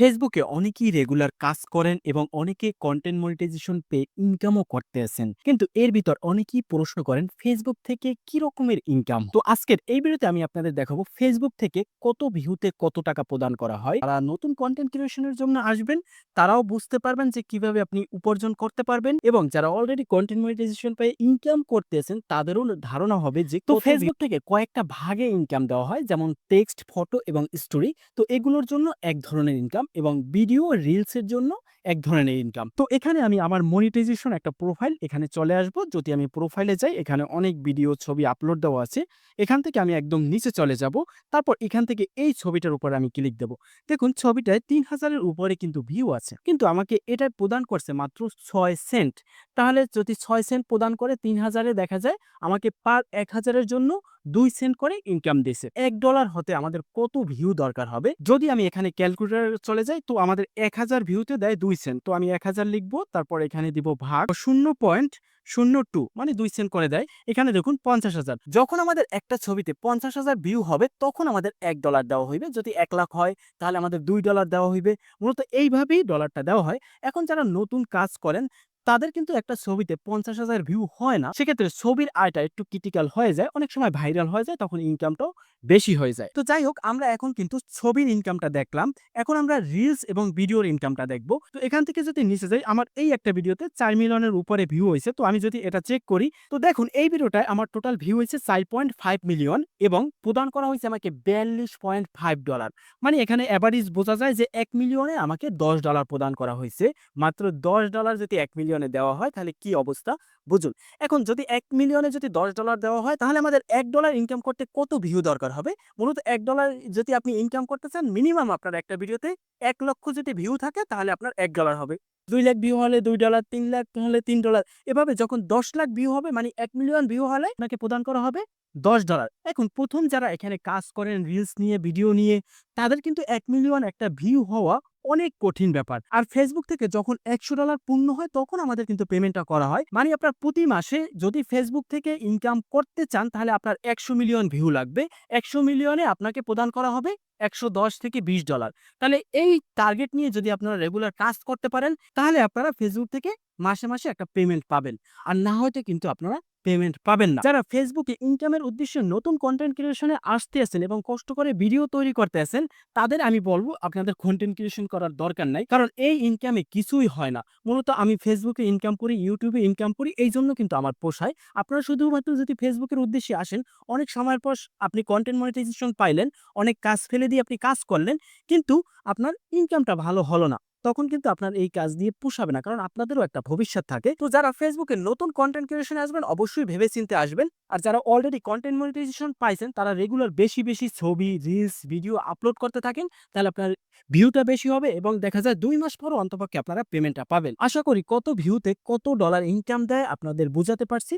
ফেসবুকে অনেকেই রেগুলার কাজ করেন এবং অনেকে কন্টেন্ট মনিটাইজেশন পেয়ে ইনকামও করতে আছেন কিন্তু এর ভিতর অনেকেই প্রশ্ন করেন ফেসবুক থেকে কি রকমের ইনকাম তো আজকের এই ভিডিওতে আমি আপনাদের দেখাবো ফেসবুক থেকে কত ভিউতে কত টাকা প্রদান করা হয়। তারা নতুন কন্টেন্ট ক্রিয়েশনের জন্য আসবেন তারাও বুঝতে পারবেন যে কীভাবে আপনি উপার্জন করতে পারবেন এবং যারা অলরেডি কন্টেন্ট মনিটাইজেশন পেয়ে ইনকাম করতেছেন তাদেরও ধারণা হবে যে তো ফেসবুক থেকে কয়েকটা ভাগে ইনকাম দেওয়া হয় যেমন টেক্সট ফটো এবং স্টোরি তো এগুলোর জন্য এক ধরনের ইনকাম এবং ভিডিও রিলসের জন্য এক ধরনের ইনকাম তো এখানে আমি আমার মনিটাইজেশন একটা প্রোফাইল এখানে চলে আসব। যদি আমি প্রোফাইলে যাই, এখানে অনেক ভিডিও ছবি আপলোড দেওয়া আছে। এখান থেকে আমি একদম নিচে চলে যাব। তারপর এখান থেকে এই ছবিটার উপর আমি ক্লিক দেব। দেখুন, ছবিটায় তিন হাজারের উপরে কিন্তু ভিউ আছে। কিন্তু আমাকে এটা প্রদান করছে মাত্র ছয় সেন্ট তাহলে যদি ছয় সেন্ট প্রদান করে তিন হাজারে দেখা যায়, আমাকে পার এক হাজারের জন্য দুই সেন্ট করে ইনকাম দিছে এক ডলার হতে আমাদের কত ভিউ দরকার হবে? যদি আমি এখানে ক্যালকুলেটার চলে যাই, তো আমাদের এক হাজার ভিউতে দেয় দুই সেন্ট তো আমি এক হাজার লিখব, তারপর এখানে দিব ভাগ। শূন্য পয়েন্ট শূন্য টু মানে দুই সেন্ট করে দেয়। এখানে দেখুন পঞ্চাশ হাজার। যখন আমাদের একটা ছবিতে পঞ্চাশ হাজার ভিউ হবে, তখন আমাদের এক ডলার দেওয়া হইবে। যদি এক লাখ হয়, তাহলে আমাদের দুই ডলার দেওয়া হইবে। মূলত এইভাবেই ডলারটা দেওয়া হয়। এখন যারা নতুন কাজ করেন তাদের কিন্তু একটা ছবিতে পঞ্চাশ হাজার ভিউ হয় না। সেক্ষেত্রে ছবির আয়টা একটু ক্রিটিক্যাল হয়ে যায়। অনেক সময় ভাইরাল হয়ে যায়, তখন ইনকামটাও বেশি হয়ে যায়। তো যাই হোক, আমরা এখন কিন্তু ছবির ইনকামটা দেখলাম। এখন আমরা রিলস এবং ভিডিওর ইনকামটা দেখব। তো এখান থেকে যদি নিচে যাই, আমার এই একটা ভিডিওতে চার মিলিয়নের উপরে ভিউ হয়েছে। তো আমি যদি এটা চেক করি, তো দেখুন, এই ভিডিওটায় আমার টোটাল ভিউ হয়েছে চার পয়েন্ট ফাইভ মিলিয়ন এবং প্রদান করা হয়েছে আমাকে বিয়াল্লিশ পয়েন্ট ফাইভ ডলার মানে এখানে অ্যাভারেজ বোঝা যায় যে এক মিলিয়নে আমাকে দশ ডলার প্রদান করা হয়েছে। মাত্র দশ ডলার যদি এক মিলিয়নে দেওয়া হয়, তাহলে কি অবস্থা? বুঝুন, এখন যদি এক মিলিয়নে যদি দশ ডলার দেওয়া হয়, তাহলে আমাদের এক ডলার ইনকাম করতে কত ভিউ দরকার হবে? মূলত এক ডলার যদি আপনি ইনকাম করতে চান মিনিমাম আপনার একটা ভিডিওতে এক লক্ষ যদি ভিউ থাকে, তাহলে আপনার এক ডলার হবে। দুই লাখ ভিউ হলে দুই ডলার তিন লাখ হলে তিন ডলার এভাবে যখন দশ লাখ ভিউ হবে মানে এক মিলিয়ন ভিউ হলে আপনাকে প্রদান করা হবে দশ ডলার এখন প্রথম যারা এখানে কাজ করেন রিলস নিয়ে ভিডিও নিয়ে, তাদের কিন্তু এক মিলিয়ন একটা ভিউ হওয়া অনেক কঠিন ব্যাপার। আর ফেসবুক থেকে যখন একশো ডলার পূর্ণ হয়, তখন আমাদের কিন্তু পেমেন্টটা করা হয়। মানে আপনার প্রতি মাসে যদি ফেসবুক থেকে ইনকাম করতে চান, তাহলে আপনার একশো মিলিয়ন ভিউ লাগবে। একশো মিলিয়নে আপনাকে প্রদান করা হবে একশো দশ থেকে বিশ ডলার তাহলে এই টার্গেট নিয়ে যদি আপনারা রেগুলার কাজ করতে পারেন, তাহলে আপনারা ফেসবুক থেকে মাসে মাসে একটা পেমেন্ট পাবেন। আর না হয়তো কিন্তু আপনারা পেমেন্ট পাবেন না। যারা ফেসবুকে ইনকামের উদ্দেশ্যে নতুন কন্টেন্ট ক্রিয়েশনে আসতে আছেন এবং কষ্ট করে ভিডিও তৈরি করতে আছেন, তাদের আমি বলব আপনাদের কন্টেন্ট ক্রিয়েশন করার দরকার নাই। কারণ এই ইনকামে কিছুই হয় না। মূলত আমি ফেসবুকে ইনকাম করি ইউটিউবে ইনকাম করি, এই জন্য কিন্তু আমার পোষায়। আপনারা শুধুমাত্র যদি ফেসবুকের উদ্দেশ্যে আসেন, অনেক সময়ের পর আপনি কন্টেন্ট মনিটাইজেশন পাইলেন, অনেক কাজ ফেলে দিয়ে আপনি কাজ করলেন, কিন্তু আপনার ইনকামটা ভালো হলো না। তখন কিন্তু আপনার এই কাজ দিয়ে পোষাবে না। কারণ আপনাদেরও একটা ভবিষ্যৎ থাকে। তো যারা ফেসবুকে নতুন কন্টেন্ট ক্রিয়েশনে আসবেন, অবশ্যই ভেবে চিন্তে আসবেন। আর যারা অলরেডি কন্টেন্ট মনিটাইজেশন পাইছেন, তারা রেগুলার বেশি বেশি ছবি রিলস ভিডিও আপলোড করতে থাকেন, তাহলে আপনার ভিউটা বেশি হবে এবং দেখা যায় দুই মাস পরও অন্তপক্ষে আপনারা পেমেন্টটা পাবেন। আশা করি কত ভিউতে কত ডলার ইনকাম দেয় আপনাদের বোঝাতে পারছি।